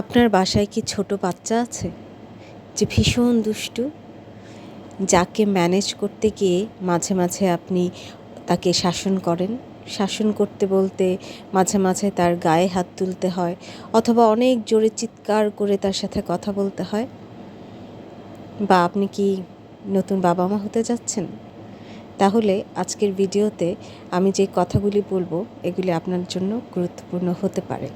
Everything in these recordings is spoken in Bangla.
আপনার বাসায় কি ছোট বাচ্চা আছে যে ভীষণ দুষ্টু? যাকে ম্যানেজ করতে গিয়ে মাঝে মাঝে আপনি তাকে শাসন করেন। শাসন করতে বলতে মাঝে মাঝে তার গায়ে হাত তুলতে হয় অথবা অনেক জোরে চিৎকার করে তার সাথে কথা বলতে হয়। বা আপনি কি নতুন বাবা মা হতে যাচ্ছেন? তাহলে আজকের ভিডিওতে আমি যে কথাগুলি বলব এগুলি আপনার জন্য গুরুত্বপূর্ণ হতে পারে।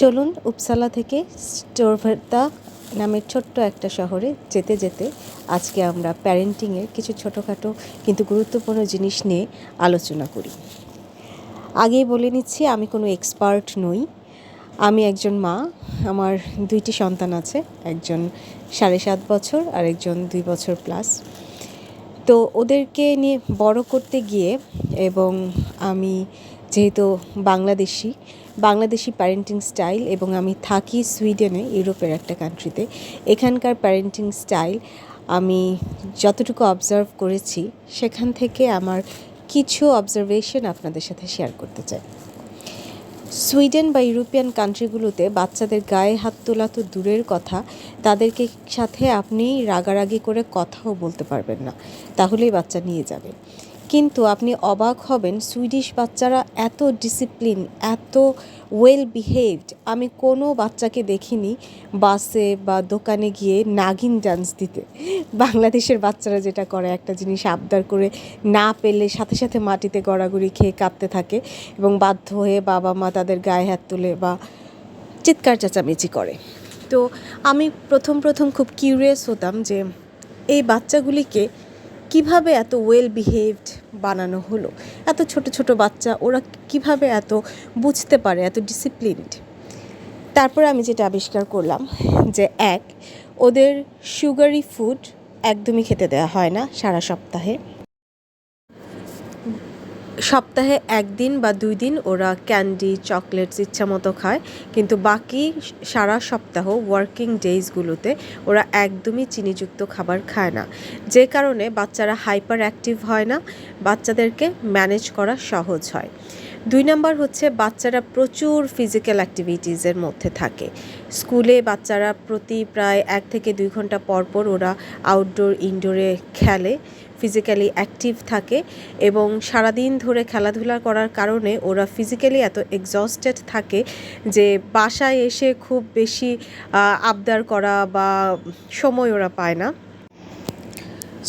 চলুন উপসালা থেকে স্টোরভের্তা নামের ছোট্ট একটা শহরে যেতে যেতে আজকে আমরা প্যারেন্টিংয়ের কিছু ছোটোখাটো কিন্তু গুরুত্বপূর্ণ জিনিস নিয়ে আলোচনা করি। আগেই বলে নিচ্ছি, আমি কোনো এক্সপার্ট নই। আমি একজন মা, আমার দুইটি সন্তান আছে, একজন সাড়ে সাত বছর আর একজন দুই বছর প্লাস তো ওদেরকে নিয়ে বড় করতে গিয়ে এবং আমি যেহেতু বাংলাদেশি বাংলাদেশি প্যারেন্টিং স্টাইল এবং আমি থাকি সুইডেনে, ইউরোপের একটা কান্ট্রিতে এখানকার প্যারেন্টিং স্টাইল আমি যতটুকু অবজার্ভ করেছি, সেখান থেকে আমার কিছু অবজারভেশন আপনাদের সাথে শেয়ার করতে চাই। সুইডেন বা ইউরোপিয়ান কান্ট্রিগুলোতে বাচ্চাদের গায়ে হাত তোলা তো দূরের কথা, তাদেরকে সাথে আপনি রাগারাগি করে কথাও বলতে পারবেন না। তাহলেই বাচ্চা নিয়ে যাবে। কিন্তু আপনি অবাক হবেন সুইডিশ বাচ্চারা এত ডিসিপ্লিন এত ওয়েল বিহেভড আমি কোনো বাচ্চাকে দেখিনি বাসে বা দোকানে গিয়ে নাগিন ডান্স দিতে। বাংলাদেশের বাচ্চারা যেটা করে, একটা জিনিস আবদার করে না পেলে সাথে সাথে মাটিতে গড়াগড়ি খেয়ে কাঁদতে থাকে এবং বাধ্য হয়ে বাবা মা তাদের গায়ে হাত তুলে বা চিৎকার চেঁচামেচি করে। তো আমি প্রথম প্রথম খুব কিউরিয়াস হতাম যে এই বাচ্চাগুলিকে কীভাবে এত ওয়েল বিহেভড বানানো হলো? এত ছোট ছোট বাচ্চা, ওরা কীভাবে এত বুঝতে পারে, এত ডিসিপ্লিনড তারপর আমি যেটা আবিষ্কার করলাম যে, এক, ওদের সুগারি ফুড একদমই খেতে দেওয়া হয় না সারা সপ্তাহে। সপ্তাহে একদিন বা দুই দিন ওরা ক্যান্ডি, চকলেটস ইচ্ছা মতো খায়। কিন্তু বাকি সারা সপ্তাহ ওয়ার্কিং ডেজগুলোতে ওরা একদমই চিনিযুক্ত খাবার খায় না। যে কারণে বাচ্চারা হাইপার অ্যাক্টিভ হয় না, বাচ্চাদেরকে ম্যানেজ করা সহজ হয়। দুই নাম্বার হচ্ছে বাচ্চারা প্রচুর ফিজিক্যাল অ্যাক্টিভিটিসের মধ্যে থাকে। স্কুলে বাচ্চারা প্রতি প্রায় এক থেকে দুই ঘণ্টা পর পর ওরা আউটডোর, ইনডোরে খেলে। ফিজিক্যালি অ্যাক্টিভ থাকে এবং সারাদিন ধরে খেলাধুলা করার কারণে ওরা ফিজিক্যালি এত এক্সস্টেড থাকে যে বাসায় এসে খুব বেশি আবদার করা বা সময় ওরা পায় না।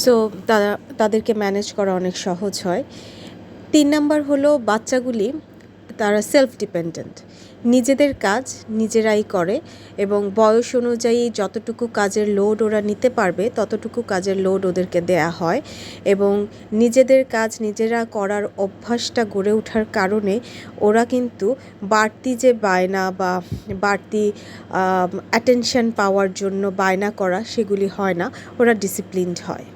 সো তাদেরকে ম্যানেজ করা অনেক সহজ হয়। তিন নাম্বার হলো বাচ্চাগুলি তারা সেলফ ডিপেন্ডেন্ট নিজেদের কাজ নিজেরাই করে এবং বয়স অনুযায়ী যতটুকু কাজের লোড ওরা নিতে পারবে, ততটুকু কাজের লোড ওদেরকে দেয়া হয় এবং নিজেদের কাজ নিজেরা করার অভ্যাসটা গড়ে ওঠার কারণে ওরা কিন্তু বাড়তি যে বায়না বা বাড়তি অ্যাটেনশন পাওয়ার জন্য বায়না করা সেগুলি হয় না, ওরা ডিসিপ্লিনড হয়।